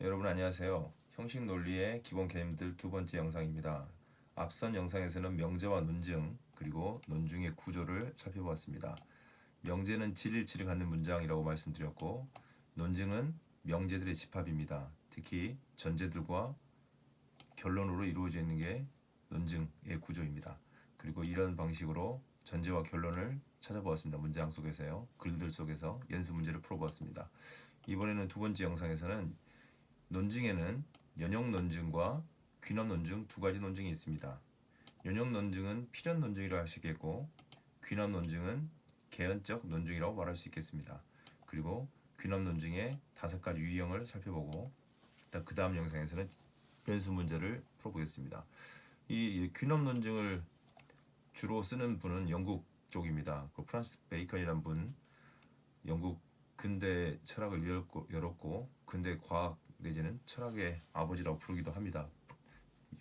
여러분 안녕하세요. 형식 논리의 기본 개념들 두 번째 영상입니다. 앞선 영상에서는 명제와 논증 그리고 논중의 구조를 살펴보았습니다. 명제는 진일치를 갖는 문장이라고 말씀드렸고 논증은 명제들의 집합입니다. 특히 전제들과 결론으로 이루어져 있는 게 논증의 구조입니다. 그리고 이런 방식으로 전제와 결론을 찾아보았습니다. 문장 속에서요. 글들 속에서 연습 문제를 풀어보았습니다. 이번에는 두 번째 영상에서는 논증에는 연역 논증과 귀납 논증 두 가지 논증이 있습니다. 연역 논증은 필연 논증이라고 할 수 있겠고 귀납 논증은 개연적 논증이라고 말할 수 있겠습니다. 그리고 귀납 논증의 다섯 가지 유형을 살펴보고 그 다음 영상에서는 연습 문제를 풀어보겠습니다. 이 귀납 논증을 주로 쓰는 분은 영국 쪽입니다. 그 프란스 베이컨이라는 분, 영국 근대 철학을 열었고, 열었고 근대 과학 내지는 철학의 아버지라고 부르기도 합니다.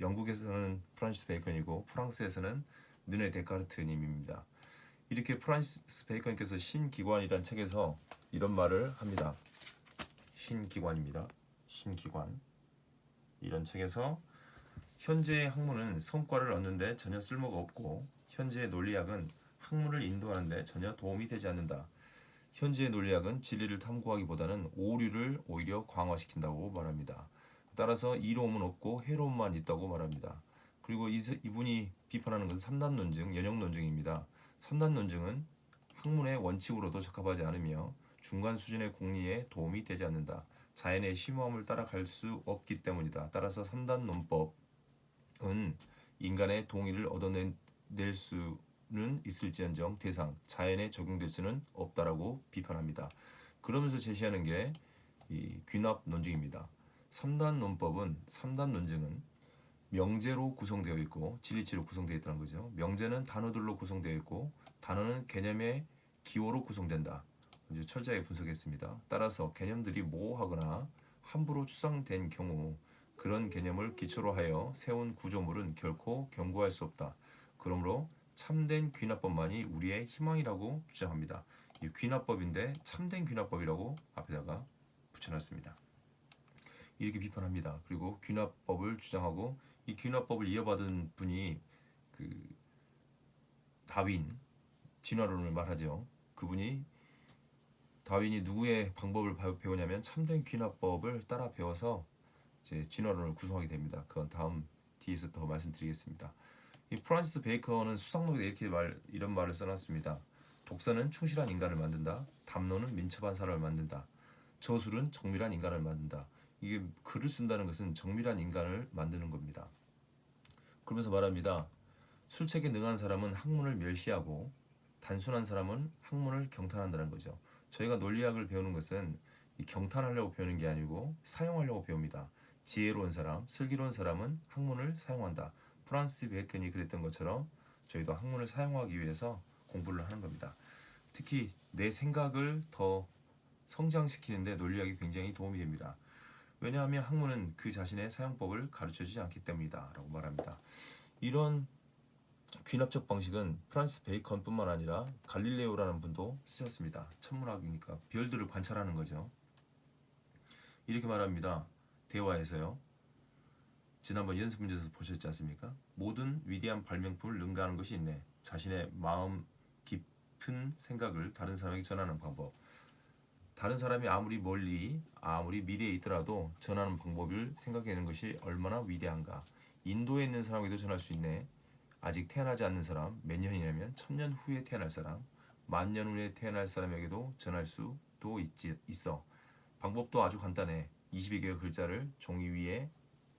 영국에서는 프란시스 베이컨이고 프랑스에서는 느네 데카르트님입니다. 이렇게 프란시스 베이컨께서 신기관이란 책에서 이런 말을 합니다. 신기관입니다. 신기관 이런 책에서 현재의 학문은 성과를 얻는데 전혀 쓸모가 없고 현재의 논리학은 학문을 인도하는데 전혀 도움이 되지 않는다. 현재의 논리학은 진리를 탐구하기보다는 오류를 오히려 강화시킨다고 말합니다. 따라서 이로움은 없고 해로움만 있다고 말합니다. 그리고 이, 이분이 비판하는 것은 삼단 논증, 연역 논증입니다. 삼단 논증은 학문의 원칙으로도 적합하지 않으며 중간 수준의 공리에 도움이 되지 않는다. 자연의 심오함을 따라갈 수 없기 때문이다. 따라서 삼단 논법은 인간의 동의를 얻어낼 수 는 있을지언정 대상 자연에 적용될 수는 없다라고 비판합니다. 그러면서 제시하는 게 이 귀납 논증입니다. 3단 논법은 3단 논증은 명제로 구성되어 있고 진리치로 구성되어 있다는 거죠. 명제는 단어들로 구성되어 있고 단어는 개념의 기호로 구성된다. 이제 철저하게 분석했습니다. 따라서 개념들이 모호하거나 함부로 추상된 경우 그런 개념을 기초로 하여 세운 구조물은 결코 경고할 수 없다. 그러므로 참된 귀납법만이 우리의 희망이라고 주장합니다. 이 귀납법인데 참된 귀납법이라고 앞에다가 붙여놨습니다. 이렇게 비판합니다. 그리고 귀납법을 주장하고 이 귀납법을 이어받은 분이 그 다윈 진화론을 말하죠. 그분이 다윈이 누구의 방법을 배우냐면 참된 귀납법을 따라 배워서 이제 진화론을 구성하게 됩니다. 그건 다음 뒤에서 더 말씀드리겠습니다. 이 프란시스 베이컨은 수상록에 이렇게 말 이런 말을 써놨습니다. 독서는 충실한 인간을 만든다. 담론은 민첩한 사람을 만든다. 저술은 정밀한 인간을 만든다. 이게 글을 쓴다는 것은 정밀한 인간을 만드는 겁니다. 그러면서 말합니다. 술책에 능한 사람은 학문을 멸시하고 단순한 사람은 학문을 경탄한다는 거죠. 저희가 논리학을 배우는 것은 경탄하려고 배우는 게 아니고 사용하려고 배웁니다. 지혜로운 사람, 슬기로운 사람은 학문을 사용한다. 프란스 베이컨이 그랬던 것처럼 저희도 학문을 사용하기 위해서 공부를 하는 겁니다. 특히 내 생각을 더 성장시키는데 논리학이 굉장히 도움이 됩니다. 왜냐하면 학문은 그 자신의 사용법을 가르쳐주지 않기 때문이다 라고 말합니다. 이런 귀납적 방식은 프란스 베이컨뿐만 아니라 갈릴레오라는 분도 쓰셨습니다. 천문학이니까 별들을 관찰하는 거죠. 이렇게 말합니다. 대화에서요. 지난번 연습 문제에서 보셨지 않습니까? 모든 위대한 발명품을 능가하는 것이 있네. 자신의 마음 깊은 생각을 다른 사람에게 전하는 방법. 다른 사람이 아무리 멀리 아무리 미래에 있더라도 전하는 방법을 생각해내는 것이 얼마나 위대한가. 인도에 있는 사람에게도 전할 수 있네. 아직 태어나지 않는 사람 몇 년이냐면 천년 후에 태어날 사람 만년 후에 태어날 사람에게도 전할 수도 있지, 있어. 방법도 아주 간단해. 22개의 글자를 종이 위에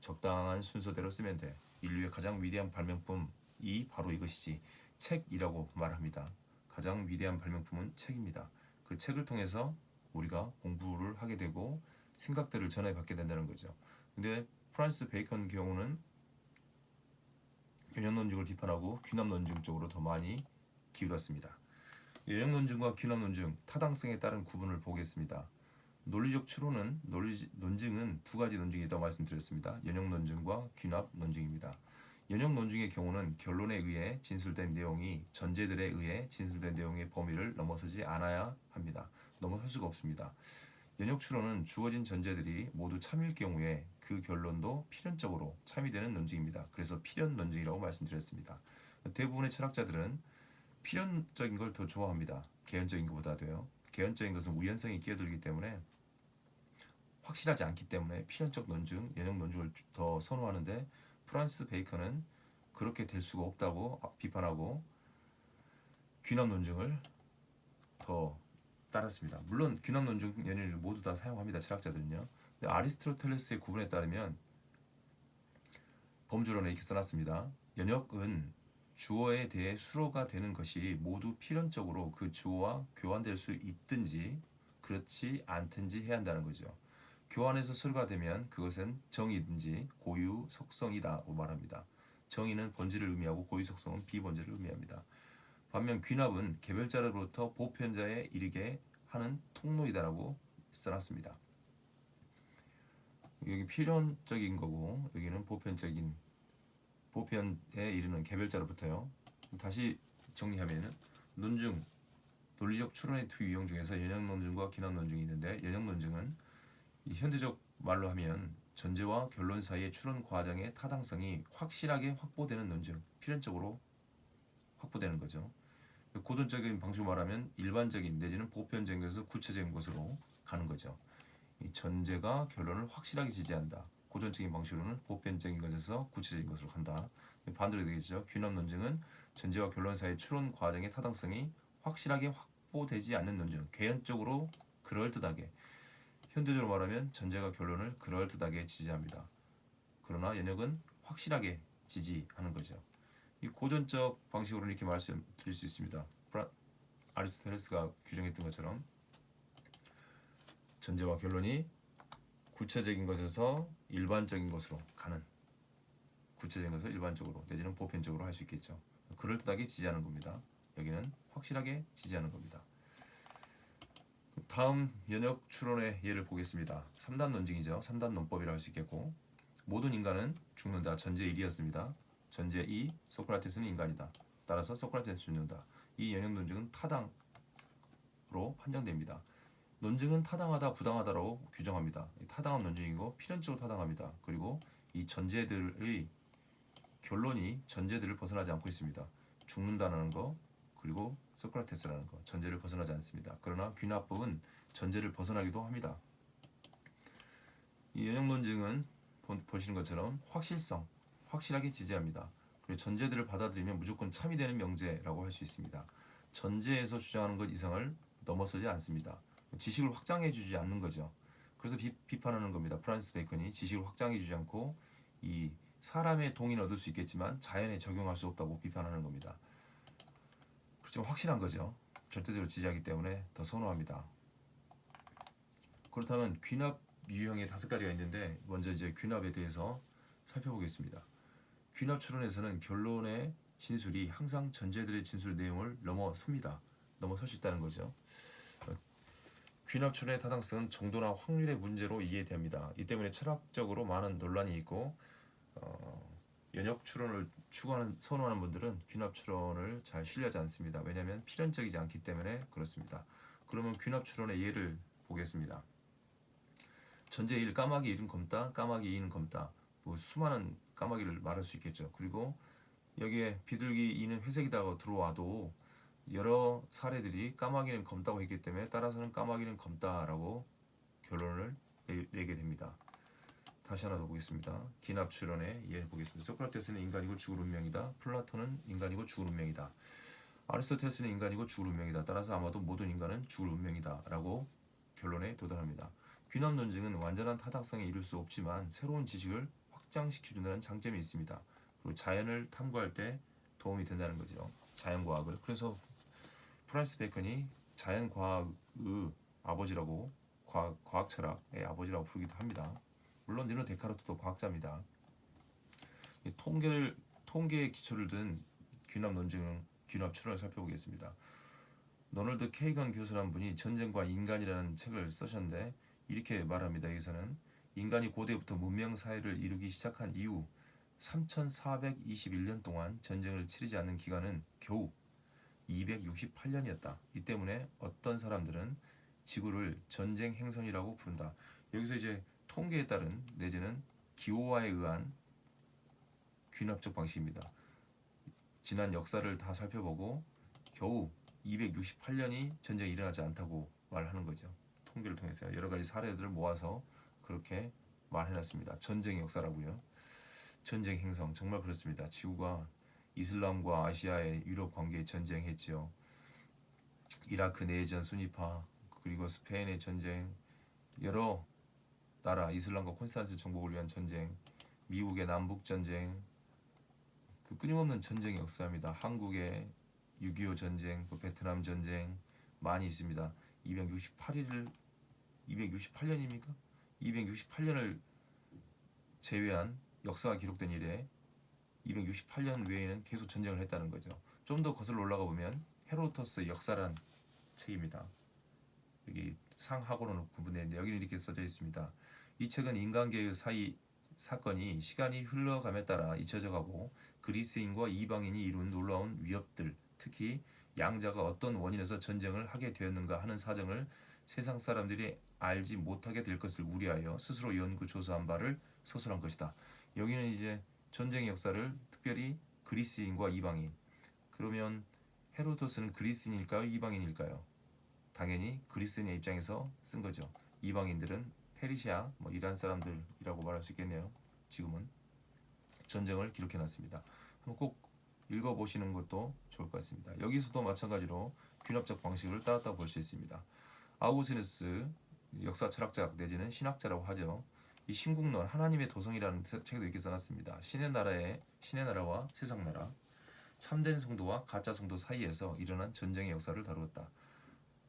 적당한 순서대로 쓰면 돼. 인류의 가장 위대한 발명품이 바로 이것이지. 책이라고 말합니다. 가장 위대한 발명품은 책입니다. 그 책을 통해서 우리가 공부를 하게 되고 생각들을 전해받게 된다는 거죠. 근데 프란스 베이컨 경우는 연역 논증을 비판하고 귀납 논증 쪽으로 더 많이 기울었습니다. 연역 논증과 귀납 논증 타당성에 따른 구분을 보겠습니다. 논리적 추론은 논리, 논증은 두 가지 논증이 있다고 말씀드렸습니다. 연역 논증과 귀납 논증입니다. 연역 논증의 경우는 결론에 의해 진술된 내용이 전제들에 의해 진술된 내용의 범위를 넘어서지 않아야 합니다. 넘어설 수가 없습니다. 연역 추론은 주어진 전제들이 모두 참일 경우에 그 결론도 필연적으로 참이 되는 논증입니다. 그래서 필연 논증이라고 말씀드렸습니다. 대부분의 철학자들은 필연적인 걸 더 좋아합니다. 개연적인 것보다도요. 개연적인 것은 우연성이 끼어들기 때문에 확실하지 않기 때문에 필연적 논증, 연역 논증을 더 선호하는데 프란스 베이컨은 그렇게 될 수가 없다고 비판하고 귀납 논증을 더 따랐습니다. 물론 귀납 논증 연연을 모두 다 사용합니다. 철학자들은요. 근데 아리스토텔레스의 구분에 따르면 범주론에 이렇게 써놨습니다. 연역은 주어에 대해 수로가 되는 것이 모두 필연적으로 그 주어와 교환될 수 있든지 그렇지 않든지 해야 한다는 거죠. 교환해서 수로가 되면 그것은 정이든지 고유 속성이다고 말합니다. 정의는 본질을 의미하고 고유 속성은 비본질을 의미합니다. 반면 귀납은 개별자로부터 보편자에 이르게 하는 통로이다라고 써놨습니다. 여기 필연적인 거고 여기는 보편적인 보편에 이르는 개별자로부터요. 다시 정리하면은 논증 논리적 추론의 두 유형 중에서 연역 논증과 기납 논증이 있는데 연역 논증은 이 현대적 말로 하면 전제와 결론 사이의 추론 과정의 타당성이 확실하게 확보되는 논증, 필연적으로 확보되는 거죠. 고전적인 방식으로 말하면 일반적인 내지는 보편적인 것에서 구체적인 것으로 가는 거죠. 이 전제가 결론을 확실하게 지지한다. 고전적인 방식으로는 보편적인 것에서 구체적인 것으로 간다. 반대로 되겠죠. 귀납 논증은 전제와 결론 사이의 추론 과정의 타당성이 확실하게 확보되지 않는 논증, 개연적으로 그럴듯하게 현대적으로 말하면 전제가 결론을 그럴듯하게 지지합니다. 그러나 연역은 확실하게 지지하는 거죠. 이 고전적 방식으로 이렇게 말씀드릴 수 있습니다. 아리스토텔레스가 규정했던 것처럼 전제와 결론이 구체적인 것에서 일반적인 것으로 가는 구체적인 것을 일반적으로 내지는 보편적으로 할 수 있겠죠. 그럴듯하게 지지하는 겁니다. 여기는 확실하게 지지하는 겁니다. 다음 연역 추론의 예를 보겠습니다. 3단 논증이죠. 3단 논법이라 할 수 있겠고 모든 인간은 죽는다. 전제 1이었습니다. 전제 2 소크라테스는 인간이다. 따라서 소크라테스는 죽는다. 이 연역 논증은 타당으로 판정됩니다. 논증은 타당하다 부당하다로 규정합니다. 타당한 논증이고 필연적으로 타당합니다. 그리고 이 전제들의 결론이 전제들을 벗어나지 않고 있습니다. 죽는다는 거 그리고 소크라테스라는 거 전제를 벗어나지 않습니다. 그러나 귀납법은 전제를 벗어나기도 합니다. 이 연역 논증은 보- 보시는 것처럼 확실성, 확실하게 지지합니다. 그리고 전제들을 받아들이면 무조건 참이 되는 명제라고 할 수 있습니다. 전제에서 주장하는 것 이상을 넘어서지 않습니다. 지식을 확장해 주지 않는 거죠. 그래서 비, 비판하는 겁니다. 프란스 베이컨이 지식을 확장해 주지 않고 이 사람의 동의는 얻을 수 있겠지만 자연에 적용할 수 없다고 비판하는 겁니다. 그렇지만 확실한 거죠. 절대적으로 지지하기 때문에 더 선호합니다. 그렇다면 귀납 유형의 다섯 가지가 있는데 먼저 이제 귀납에 대해서 살펴보겠습니다. 귀납 추론에서는 결론의 진술이 항상 전제들의 진술 내용을 넘어섭니다. 넘어설 수 있다는 거죠. 어, 귀납 추론의 타당성은 정도나 확률의 문제로 이해됩니다. 이 때문에 철학적으로 많은 논란이 있고 어, 연역 추론을 추구하는 선호하는 분들은 귀납 추론을 잘 신뢰하지 않습니다. 왜냐하면 필연적이지 않기 때문에 그렇습니다. 그러면 귀납 추론의 예를 보겠습니다. 전제 1 까마귀 1은 검다, 까마귀 2는 검다. 뭐 수많은 까마귀를 말할 수 있겠죠. 그리고 여기에 비둘기 2는 회색이다가 들어와도 여러 사례들이 까마귀는 검다고 했기 때문에 따라서는 까마귀는 검다라고 결론을 내, 내게 됩니다. 다시 하나 더 보겠습니다. 기납 추론의 예 보겠습니다. 소크라테스는 인간이고 죽을 운명이다. 플라톤은 인간이고 죽을 운명이다. 아리스토텔레스는 인간이고 죽을 운명이다. 따라서 아마도 모든 인간은 죽을 운명이다라고 결론에 도달합니다. 귀납 논증은 완전한 타당성에 이를 수 없지만 새로운 지식을 확장시켜준다는 장점이 있습니다. 그리고 자연을 탐구할 때 도움이 된다는 거죠. 자연과학을. 그래서 프란스 베이컨이 자연과학의 아버지라고 과학, 과학 철학의 아버지라고 부르기도 합니다. 물론 니노 데카르트도 과학자입니다. 이 통계를 통계의 기초를 둔 귀납 논증, 귀납 추론을 살펴보겠습니다. 노널드 케이건 교수라는 분이 전쟁과 인간이라는 책을 쓰셨는데 이렇게 말합니다. 여기서는 인간이 고대부터 문명 사회를 이루기 시작한 이후 3,421년 동안 전쟁을 치르지 않는 기간은 겨우 268년이었다. 이 때문에 어떤 사람들은 지구를 전쟁 행선이라고 부른다. 여기서 이제 통계에 따른 내지는 기호화에 의한 귀납적 방식입니다. 지난 역사를 다 살펴보고 겨우 268년이 전쟁이 일어나지 않다고 말하는 거죠. 통계를 통해서 여러 가지 사례들을 모아서 그렇게 말해놨습니다. 전쟁의 역사라고요. 전쟁 행성 정말 그렇습니다. 지구가 이슬람과 아시아의 유럽 관계에 전쟁했지요. 이라크 내전 순위파 그리고 스페인의 전쟁 여러 나라 이슬람과 콘스탄스 정복을 위한 전쟁 미국의 남북 전쟁 그 끊임없는 전쟁의 역사입니다. 한국의 6.25 전쟁, 그 베트남 전쟁 많이 있습니다. 268일을 268년입니까? 268년을 제외한 역사가 기록된 이래 268년 외에는 계속 전쟁을 했다는 거죠. 좀 더 거슬러 올라가 보면 헤로도토스 역사란 책입니다. 여기 상하고는 구분되는데 여기는 이렇게 써져 있습니다. 이 책은 인간계의 사이 사건이 시간이 흘러감에 따라 잊혀져 가고 그리스인과 이방인이 이룬 놀라운 위협들, 특히 양자가 어떤 원인에서 전쟁을 하게 되었는가 하는 사정을 세상 사람들이 알지 못하게 될 것을 우려하여 스스로 연구 조사한 바를 서술한 것이다. 여기는 이제 전쟁의 역사를 특별히 그리스인과 이방인. 그러면 헤로도스는 그리스인일까요? 이방인일까요? 당연히 그리스인의 입장에서 쓴 거죠. 이방인들은 페르시아, 뭐 이란 사람들이라고 말할 수 있겠네요. 지금은 전쟁을 기록해 놨습니다. 꼭 읽어 보시는 것도 좋을 것 같습니다. 여기서도 마찬가지로 균합적 방식을 따랐다고 볼 수 있습니다. 아우구스누스 역사 철학자 내지는 신학자라고 하죠. 이 신국론 하나님의 도성이라는 책- 책도 이렇게 써놨습니다. 신의 나라의 신의 나라와 세상 나라, 참된 성도와 가짜 성도 사이에서 일어난 전쟁의 역사를 다루었다.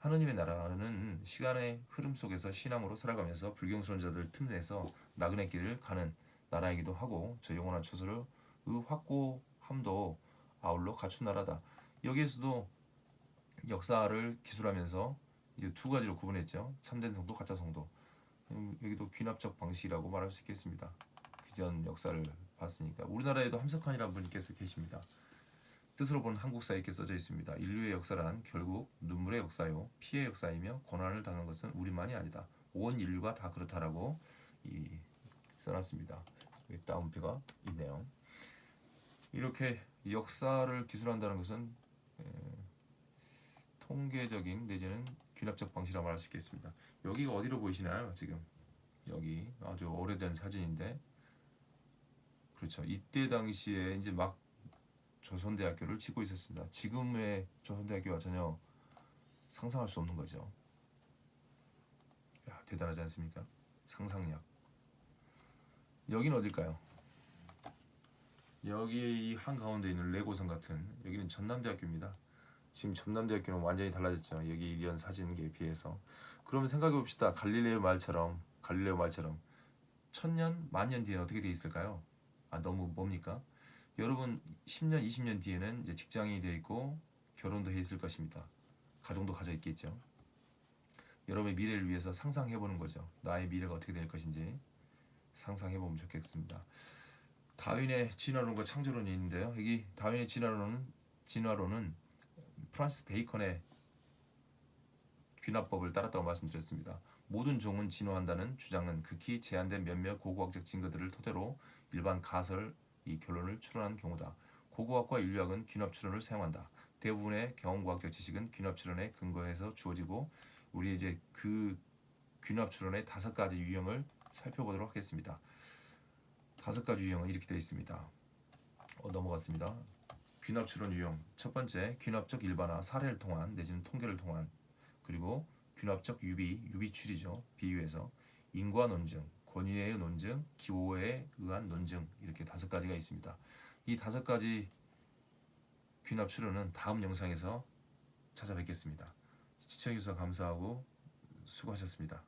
하느님의 나라는 시간의 흐름 속에서 신앙으로 살아가면서 불경스러운 자들 틈내서 나그네 길을 가는 나라이기도 하고 저 영원한 처소를 의 확고함도 아울러 갖춘 나라다. 여기에서도 역사를 기술하면서 이제 두 가지로 구분했죠. 참된 성도, 가짜 성도. 음, 여기도 귀납적 방식이라고 말할 수 있겠습니다. 그전 역사를 봤으니까 우리나라에도 함석한이라는 분께서 계십니다. 뜻으로 보는 한국사에 이렇게 써져 있습니다. 인류의 역사란 결국 눈물의 역사요, 피의 역사이며 고난을 당한 것은 우리만이 아니다. 온 인류가 다 그렇다라고 이 써놨습니다. 따옴표가 있네요. 이렇게 역사를 기술한다는 것은 에, 통계적인 내지는 귀납적 방식이라고 말할 수 있겠습니다. 여기가 어디로 보이시나요? 지금 여기 아주 오래된 사진인데 그렇죠. 이때 당시에 이제 막 조선대학교를 짓고 있었습니다. 지금의 조선대학교와 전혀 상상할 수 없는 거죠. 야, 대단하지 않습니까? 상상력. 여기는 어딜까요? 여기 이 한가운데 있는 레고성 같은 여기는 전남대학교입니다. 지금 전남대학교는 완전히 달라졌죠. 여기 이런 사진에 비해서. 그러면 생각해 봅시다. 갈릴레오 말처럼 갈릴레오 말처럼 천년, 만년 뒤에는 어떻게 돼 있을까요? 아 너무 뭡니까? 여러분 10년, 20년 뒤에는 이제 직장인이 돼 있고 결혼도 해 있을 것입니다. 가정도 가져 있겠죠. 여러분의 미래를 위해서 상상해 보는 거죠. 나의 미래가 어떻게 될 것인지 상상해 보면 좋겠습니다. 다윈의 진화론과 창조론이 있는데요. 여기 다윈의 진화론은 진화론은 프란스 베이컨의 귀납법을 따랐다고 말씀드렸습니다. 모든 종은 진화한다는 주장은 극히 제한된 몇몇 고고학적 증거들을 토대로 일반 가설 이 결론을 추론한 경우다. 고고학과 인류학은 귀납 추론을 사용한다. 대부분의 경험과학적 지식은 귀납 추론에 근거해서 주어지고 우리 이제 그 귀납 추론의 다섯 가지 유형을 살펴보도록 하겠습니다. 다섯 가지 유형은 이렇게 되어 있습니다. 어, 넘어갔습니다. 귀납 추론 유형 첫 번째 귀납적 일반화 사례를 통한 내지는 통계를 통한 그리고 귀납적 유비 유비출이죠 비유해서 인과 논증 권위의 논증 기호에 의한 논증 이렇게 다섯 가지가 있습니다. 이 다섯 가지 귀납 추론은 다음 영상에서 찾아뵙겠습니다. 시청해주셔서 감사하고 수고하셨습니다.